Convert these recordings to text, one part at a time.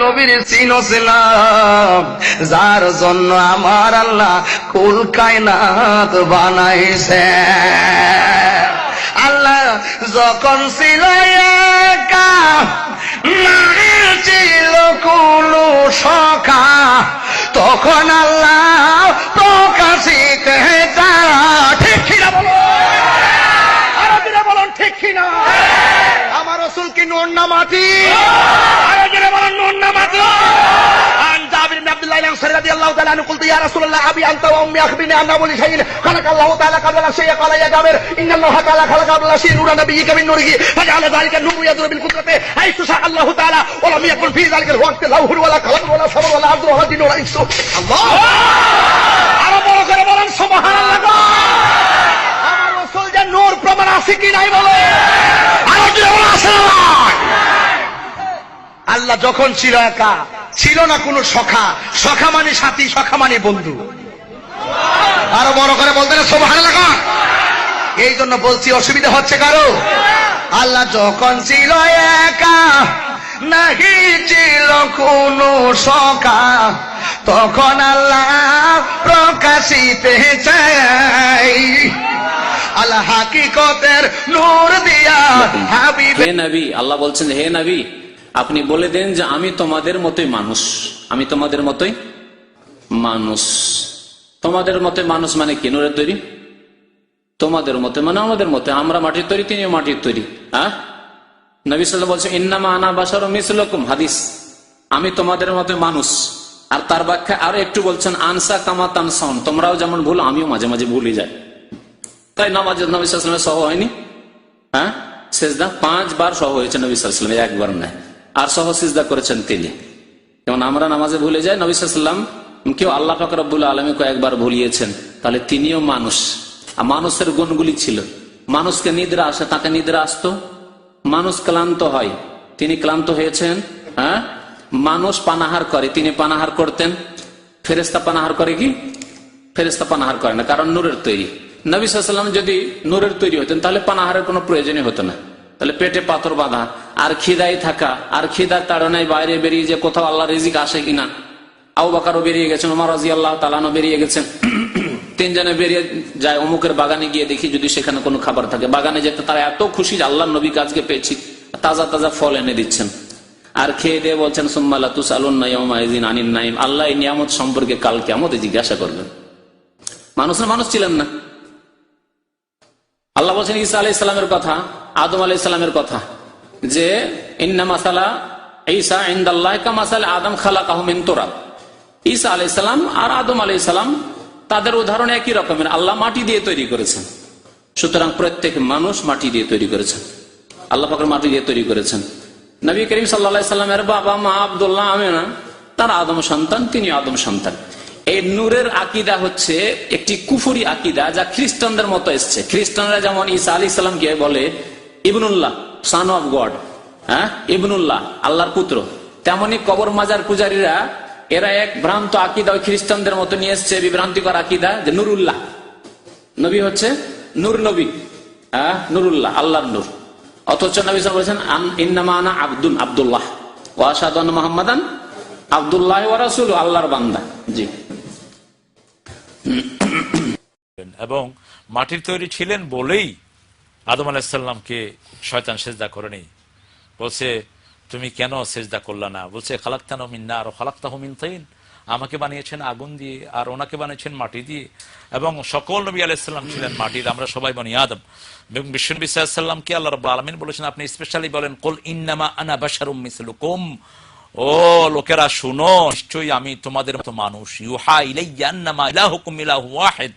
নবীর চিনছিলাম যার জন্য আমার আল্লাহ কুল কায়নাত বানাইছে। আল্লাহ যখন ছিল একা ছিল কোনো সখা তখন আল্লাহ প্রকাশিত তারা ঠিক কিনা বলো আরও দিনে বলুন ঠিক কিনা? আমার রসুল কি নুন না মাটি? আরও দিনে বলুন جابر بن عبد الله الانصاري رضي الله تعالى عنه قلت يا رسول الله ابي انت وامي اخبرني عن اول شيء خلق الله تعالى قبل الشيء قال يا جابر ان الله تعالى خلق قبل الشيء نور نبيك من نوره فجعل ذلك النور يدور بالقدرة حيث شاء الله تعالى ولم يكن في ذلك الوقت لوح ولا قلم ولا صبر ولا عبد ولا دين ولا انس الله আরো বড় করে বলেন সুবহানাল্লাহ আমার রসুল যে নূর প্রমাণ আছে কি নাই বলে আরো জোরে বলো আছে না নাই? আল্লাহ যখন ছিল একা ছিল না কোনো সখা। সখা মানে সাথী, সখা মানে বন্ধু। আরও বড় করে বলতে না সব ভালো লাগা এই জন্য বলছি, অসুবিধা হচ্ছে কারও? আল্লাহ যখন ছিল একা, নাহি ছিল কোনো সখা। তখন আল্লাহ প্রকাশিতে চাই। আল্লাহ হাকিকতের নূর দিয়া হাবিব নবী, আল্লাহ বলছেন, হে নবী আপনি বলে দেন যে আমি তোমাদের মতোই মানুষ। আমি তোমাদের মতোই মানুষ। তোমাদের মতে মানুষ মানে কি তৈরি? তোমাদের মতে মানে আমাদের মতে আমরা মাটির তৈরি, তিনিও মাটির তৈরি। হ্যাঁ নবী সাল্লাম বলছে ইন্নামা আনা বাসার মিসলকুম। হাদিস। আমি তোমাদের মতে মানুষ। আর তার ব্যাখ্যা আরও একটু বলছেন, আনসা কামা তানসাউন। তোমরাও যেমন ভুল, আমিও মাঝে মাঝে ভুলে যাই। তাই নামাজ নবী সাল্লামের সহ হয়নি? হ্যাঁ সেজদা পাঁচবার সহ হয়েছে নবী সাল্লাম একবার নয়। আর সহ সিজদা করেছেন তিনি। যেমন আমরা নামাজে ভুলে যাই, নবী সাল্লাম কেউ আল্লাহ ফাকরাবুল আলমী কয়েকবার ভুলিয়েছেন, তাহলে তিনিও মানুষ। আর মানুষের গুণগুলি ছিল। মানুষকে নিদ্রা আসে, তাকে নিদ্রা আসতো। মানুষ ক্লান্ত হয়। তিনি ক্লান্ত হয়েছেন হ্যাঁ? মানুষ পানাহার করে, তিনি পানাহার করতেন। ফেরেস্তা পানাহার করে কি? ফেরেস্তা পানাহার করে না, কারণ নূরের তৈরি। নবী সাল্লাম যদি নূরের তৈরি হতেন, তাহলে পানাহারের কোনো প্রয়োজনই হতো না। তাহলে পেটে পাথর বাঁধা, আর খিদাই থাকা, আর খিদার তাড়নায় বাইরে বেরিয়ে যে কোথাও আল্লাহ রিজিক আসে কিনা। আউ বাকারও বেরিয়ে গেছেন ওমার রাজি আল্লাহ তালানো বেরিয়ে গেছেন। তিনজনে বেরিয়ে যায় অমুকের বাগানে গিয়ে দেখি যদি সেখানে কোনো খাবার থাকে। বাগানে যেতে তারা এত খুশি যে আল্লাহ নবী কাজকে পেয়েছি, তাজা তাজা ফল এনে দিচ্ছেন। আর খেয়ে দিয়ে বলছেন সোম্মাল্লা তুস আলুন নাইম আনিন নাইম আল্লাহ এই নিয়ামত সম্পর্কে কাল কেমন জিজ্ঞাসা করবেন। মানুষের মানুষ ছিলেন না। আল্লাহ বলছেন, ঈসা আলাই ইসলামের কথা আদম আলাই ইসলামের কথা যে, ইন্না মাসালা ঈসা ইন্দাল্লাহ কা মাসাল আদম খালা কাহমিন তোরাব। ঈসা আলাই ইসলাম আর আদম আলাই ইসলাম তাদের উদাহরণ একই রকমের। আল্লাহ মাটি দিয়ে তৈরি করেছেন। সুতরাং প্রত্যেক মানুষ মাটি দিয়ে তৈরি করেছেন। আল্লাহ পাকের মাটি দিয়ে তৈরি করেছেন। নবী করিম সাল্লা সাল্লামের বাবা মা আবদুল্লাহ আমেনা, তার আদম সন্তান, তিনি আদম সন্তান। এই নূরের আকিদা হচ্ছে একটি কুফুরি আকিদা যা খ্রিস্টানদের মতো এসছে। খ্রিস্টানরা যেমন ঈসা আলী ইসলামকে বলে ইবনুল্লাহ সান অফ গড হ্যাঁ? ইবনুল্লাহ, আল্লাহর পুত্র। তেমনি কবর মাজার পূজারীরা, এরা এক ভ্রান্ত আকিদা ওই খ্রিস্টানদের মতো নিয়ে এসছে, বিভ্রান্তিকর আকিদা যে নুরুল্লাহ। নবী হচ্ছে নূর নবী হ্যাঁ? নুরুল্লাহ, আল্লাহর নূর। অথচ নবী সাল্লাল্লাহু আলাইহি ওয়াসাল্লাম আন- ইন্নামা আব্দুল আব্দুল্লাহ। ওয়াসাদ মোহাম্মদান আব্দুল্লাহ ওয়া রাসূল আল্লাহর বান্দা। জি। এবং মাটির তৈরি ছিলেন বলেই আদম আলাহিসাল্লামকে শয়তান সেজদা করেনি। বলছে, তুমি কেন সেজদা করলা না? বলছে, খালাক্তানো মিন্না আর খালাক্তাহ মিন তাইন আমাকে বানিয়েছেন আগুন দিয়ে আর ওনাকে বানিয়েছেন মাটি দিয়ে। এবং সকল নবী আলাইসাল্লাম ছিলেন মাটির, আমরা সবাই বানি আদম। এবং বিশ্বনবী সাল্লামকে আল্লাহ রব আলমিন বলেছেন, আপনি স্পেশালি বলেন, কোল ইন্নামা আনা বাসারুম মিসলুকুম। ও লোকেরা শুনো, নিশ্চয়ই আমি তোমাদের মতো মানুষ। ইউহা ইলাইয়া আন্নামা ইলাহুকুম ইলাহু ওয়াহিদ।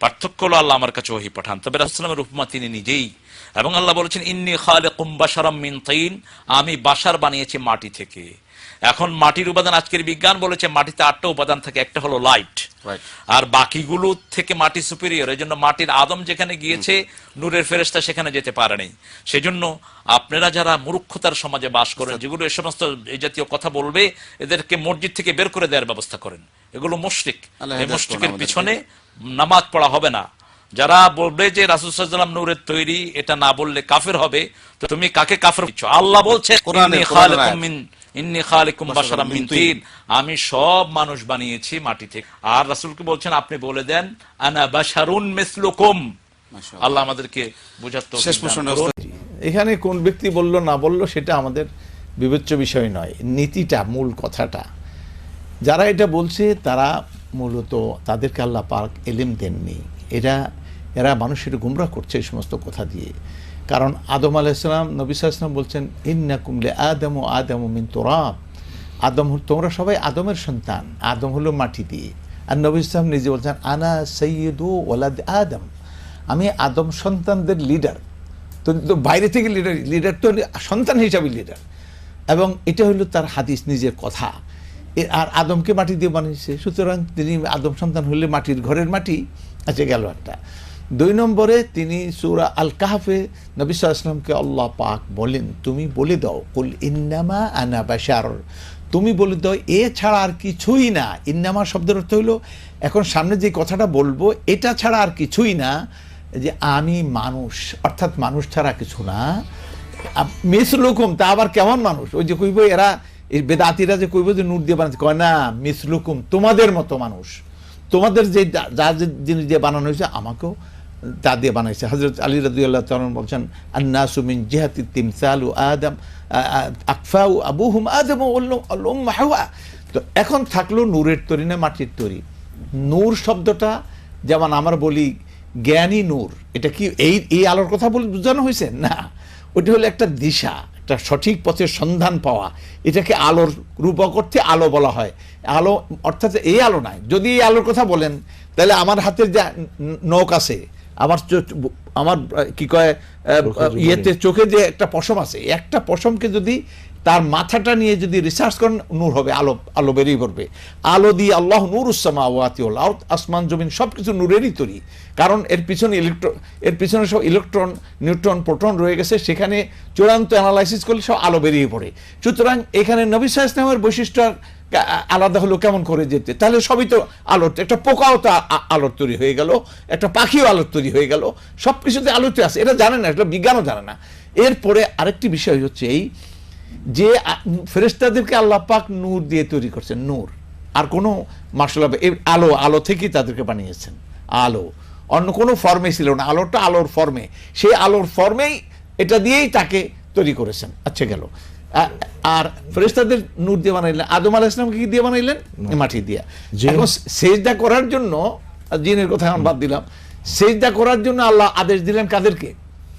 পার্থক্য হলো আল্লাহ আমার কাছে ওহি পাঠান। তবে রাসূলের উপমা তিনি নিজেই। এবং আল্লাহ বলেছেন, ইন্নি খালিকুম বাশারাম মিন তিন। আমি বাসার বানিয়েছি মাটি থেকে। এখন মাটির উপাদান আজকের বিজ্ঞান বলেছে মাটিতে আটটা উপাদান থাকে একটা হলো লাইট আর বাকিগুলো থেকে মাটি সুপিরিয়র এই জন্য মাটির আদম যেখানে গিয়েছে নূরের ফেরেস্তা সেখানে যেতে পারেনি সেজন্য আপনারা যারা মূর্খতার সমাজে বাস করেন যেগুলো এই সমস্ত এই জাতীয় কথা বলবে এদেরকে মসজিদ থেকে বের করে দেওয়ার ব্যবস্থা করেন। এগুলো মুশরিক। এই মুশরিকের পিছনে নামাজ পড়া হবে না। যারা বলবে যে রাসুসাল্লাম নূরের তৈরি এটা না বললে কাফের হবে তো তুমি কাকে কাফের আল্লাহ বলছে কোরআনে, ইন্নী খালিকুম। মিন তিন। আমি সব মানুষ বানিয়েছি মাটি থেকে। আর রাসূলকে বলছেন আপনি বলে দেন আনা বাশারুন মিসলুকুম। আল্লাহ আমাদেরকে শেষ প্রশ্ন এখানে কোন ব্যক্তি বলল না বলল সেটা আমাদের বিবেচ্য বিষয় নয়। নীতিটা মূল কথাটা। যারা এটা বলছে তারা মূলত তাদেরকে আল্লাহ পাক এলিম দেননি। এরা এরা মানুষের গুমরা করছে এই সমস্ত কথা দিয়ে। কারণ আদম আলাইসালাম নবী সাল্লাম বলছেন ইন্না কুমলে আদম ও আদম মিন তোরাব। আদম তোমরা সবাই আদমের সন্তান। আদম হলো মাটি দিয়ে। আর নবী ইসলাম নিজে বলছেন, আনা সৈয়দু ওলাদ আদম। আমি আদম সন্তানদের লিডার তো বাইরে থেকে লিডার লিডার তো সন্তান হিসাবে লিডার এবং এটা হলো তার হাদিস, নিজের কথা। আর আদমকে মাটি দিয়ে বানিয়েছে। সুতরাং তিনি আদম সন্তান হলে মাটির ঘরের মাটি আছে গেল একটা। দুই নম্বরে তিনি সুরা আল কাহাফে নবী সাল্লামকে আল্লাহ পাক বলেন, তুমি বলে দাও, কুল ইন্নামা আনা বাশার তুমি বলে দাও, এ ছাড়া আর কিছুই না ইন্নামা শব্দের অর্থ হলো, এখন সামনে যে কথাটা বলব, এটা ছাড়া আর কিছুই না যে আমি মানুষ, অর্থাৎ মানুষ ছাড়া কিছু না। মিস লুকুম, তা আবার কেমন মানুষ? ওই যে কইব, এরা, এই বেদাতিরা যে কইব যে নূর দিয়ে বানাচ্ছে, কয় না, মিস লুকুম, তোমাদের মতো মানুষ, তোমাদের যা, যে, জিনিস দিয়ে বানানো হয়েছে, আমাকেও তা দিয়ে বানাইছে। হজরত আলী রাদিউল্লাহ তালন বলছেন, আন্নাসু মিন জিহাতি তিমসালু আদম, আ- আ- আকফাউ আবুহুম আদম ও হাওয়া তো এখন থাকল নূরের তরি না মাটির তরি? নূর শব্দটা, যেমন আমরা বলি জ্ঞানী নূর, এটা কি এই এই আলোর কথা বলে বোঝানো হয়েছে? না। ওটা হলো একটা দিশা, একটা সঠিক পথের সন্ধান পাওয়া। এটাকে আলোর রূপক অর্থে আলো বলা হয়। আলো অর্থাৎ এই আলো নয় যদি এই আলোর কথা বলেন, তাহলে আমার হাতের যে ন- নখ আছে আমার আমার কি কয় ইয়েতে চোখে যে একটা পশম আছে একটা পশমকে যদি তার মাথাটা নিয়ে যদি রিসার্চ করেন, নূর হবে, আলো আলো বেরিয়ে পড়বে। আলো দিয়ে আল্লাহ নূর উসামা ওয়াতিউল আউট আসমান, জমিন সব কিছু নূরেরই তৈরি। কারণ এর পিছনে ইলেকট্রন এর পিছনে সব ইলেকট্রন নিউট্রন প্রোটন রয়ে গেছে, সেখানে চূড়ান্ত অ্যানালাইসিস করলে সব আলো বেরিয়ে পড়ে। সুতরাং এখানে নবী ইসলামের বৈশিষ্ট্য আলাদা হলো কেমন করে যেতে। তাহলে সবই তো আলোর, একটা পোকাও তো আলোর তৈরি হয়ে গেল, একটা পাখিও আলোর তৈরি হয়ে গেল সব কিছুতে আলোতে আছে। এটা জানে না, এটা বিজ্ঞানও জানে না। এরপরে আরেকটি বিষয় হচ্ছে এই যে ফেরেশতাদেরকে আল্লাহ পাক নূর দিয়ে তৈরি করছেন নূর। আর কোনো মার্শাল আলো আলো থেকেই তাদেরকে বানিয়েছেন আলো। অন্য কোনো ফর্মে ছিল না আলোটা আলোর ফর্মে। সেই আলোর ফর্মেই এটা দিয়েই তাকে তৈরি করেছেন আচ্ছা গেল। আর ফেরেশতাদের নূর দিয়ে বানাইলেন আদম আলাহ ইসলামকে কি দিয়ে বানাইলেন? মাটি দিয়া। এখন সেজদা করার জন্য জিনের কথা এখন বাদ দিলাম সেজদা করার জন্য আল্লাহ আদেশ দিলেন কাদেরকে?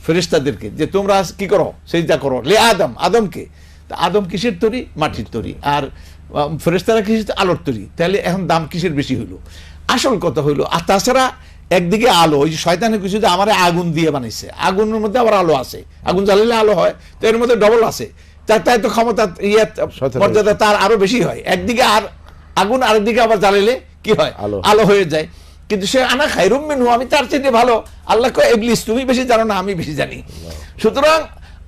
ফেরেশতাদেরকে যে তোমরা কি করো? সেজদা করো। লে আদম আদমকে। আদম কিসের তৈরি? মাটির তৈরি। আর আম, ফেরেশতারা কিসের আলোর তৈরি। তাহলে এখন দাম কিসের বেশি হইল? আসল কথা হইল আর তাছাড়া একদিকে আলো ওই যে শয়তানের কিছু যে আমার আগুন দিয়ে বানাইছে। আগুনের মধ্যে আবার আলো আছে। আগুন জ্বালালে আলো হয় তো এর মধ্যে ডবল আছে। তার তাই তো ক্ষমতা ইয়ে মর্যাদা তার আরও বেশি হয়। একদিকে আর আগুন আরেকদিকে আবার জ্বালালে কি হয়। আলো হয়ে যায়। কিন্তু সে আনা খাইরুম মিনহু আমি তার চেয়ে ভালো। আল্লাহ কয় ইবলিস তুমি বেশি জানো না আমি বেশি জানি। সুতরাং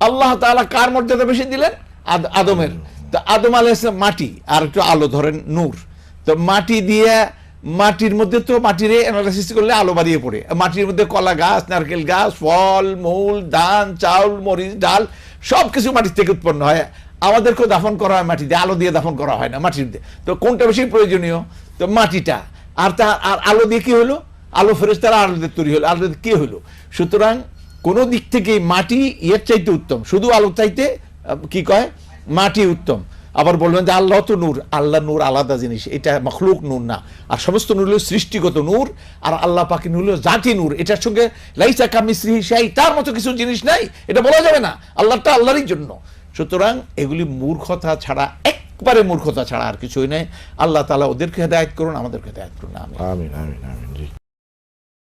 আল্লাহ তাআলা কার মর্যাদা বেশি দিলেন? আদমের। তো আদম আলাইহিস মাটি আর একটু আলো ধরেন নূর। তো মাটি দিয়ে মাটির মধ্যে তো মাটির অ্যানালাইসিস করলে আলো বাড়িয়ে পড়ে। মাটির মধ্যে কলা গাছ নারকেল গাছ ফল মূল ধান চাউল মরিচ ডাল সব কিছু মাটির থেকে উৎপন্ন হয়। আমাদেরকেও দাফন করা হয় মাটি দিয়ে আলো দিয়ে দাফন করা হয় না মাটির দিয়ে তো কোনটা বেশি প্রয়োজনীয়? তো মাটিটা। আর তা আর আলো দিয়ে কি হলো? আলো ফেরেস্তারা আলো দিয়ে তৈরি হলো। আলো দিয়ে কি হলো? সুতরাং কোনো দিক থেকে মাটি ইয়ের চাইতে উত্তম। শুধু আলো চাইতে কি কয়? মাটি উত্তম। আবার বলবেন যে আল্লাহ তো নূর। আল্লাহ নূর আলাদা জিনিস। এটা মখলুক নূর না। আর সমস্ত নূর হলো সৃষ্টিগত নূর। আর আল্লাহ পাকি নূর হলো জাতি নূর। এটার সঙ্গে লাইসা কামিশ্রী সেই তার মতো কিছু জিনিস নাই। এটা বলা যাবে না। আল্লাহটা আল্লাহরই জন্য। সুতরাং এগুলি মূর্খতা ছাড়া একবারে মূর্খতা ছাড়া আর কিছুই নেই। আল্লাহ তালা ওদেরকে হেদায়ত করুন, আমাদেরকে হেদায়ত করুন। আমি আমিন আমিন